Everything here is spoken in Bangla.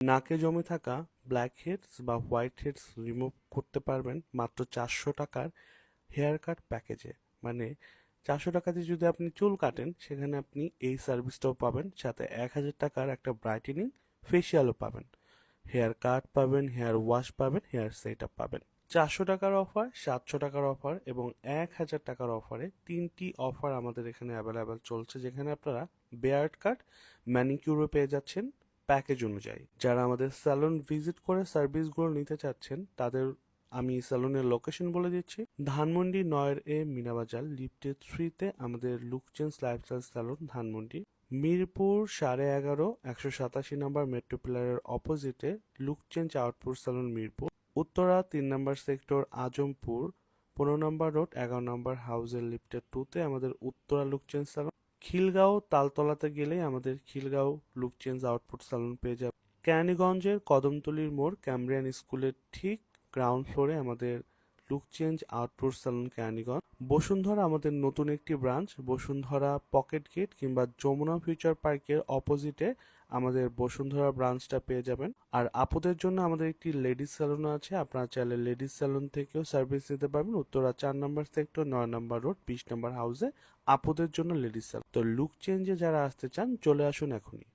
নাকে জমে থাকা ব্ল্যাক হেডস বা হোয়াইট হেডস রিমুভ করতে পারবেন মাত্র চারশো টাকার হেয়ার কাট প্যাকেজে মানে চারশো টাকাতে যদি আপনি চুল কাটেন, সেখানে আপনি এই সার্ভিসটাও পাবেন। সাথে এক হাজার টাকার একটা ব্রাইটেনিং ফেসিয়ালও পাবেন। হেয়ার কাট পাবেন হেয়ার ওয়াশ পাবেন হেয়ার সেট আপ পাবেন। চারশো টাকার অফার সাতশো টাকার অফার এবং এক হাজার টাকার অফারে তিনটি অফার আমাদের এখানে অ্যাভেলেবেল চলছে। যেখানে আপনারা বেয়ার্ড কাট ম্যানিকিউরও পেয়ে যাচ্ছেন। প্যাকেজ অনুযায়ী। যারা আমাদের স্যালুন ভিজিট করে সার্ভিসগুলো নিতে চাচ্ছেন, তাদের আমি স্যালুনের লোকেশন বলে দিচ্ছি। ধানমন্ডি নয়ের এ মিনাবাজার, লিফটে থ্রিতে আমাদের look change lifestyle salon Dhanmondi. Mirpur সাড়ে এগারো, একশো সাতাশি নম্বর মেট্রো অপোজিটে look change output salon Mirpur. Uttara তিন নম্বর সেক্টর আজমপুর, পনেরো নম্বর রোড এগারো নম্বর হাউসের লিফটের টুতে আমাদের Uttara look change salon Khilgaon তালতলাতে গেলেই আমাদের Khilgaon look change output salon পেয়ে যাবে। কেরানীগঞ্জের কদমতলির মোড় ক্যামব্রিয়ান স্কুলের ঠিক গ্রাউন্ড ফ্লোরে আমাদের look change output salon Keraniganj Bashundhara আমাদের নতুন একটি ব্রাঞ্চ বসুন্ধরা পকেট গেট কিংবা যমুনা ফিউচার পার্কের অপোজিটে আমাদের বসুন্ধরা ব্রাঞ্চটা পেয়ে যাবেন। আর আপুদের জন্য আমাদের একটি লেডিস স্যালুন আছে, আপনারা চাইলে লেডিস স্যালুন থেকেও সার্ভিস নিতে পারবেন। উত্তরা চার নম্বর সেক্টর নয় নম্বর রোড বিশ নম্বর হাউসে আপুদের জন্য লেডিস স্যালুন তো লুক চেঞ্জে যারা আসতে চান, চলে আসুন এখনই।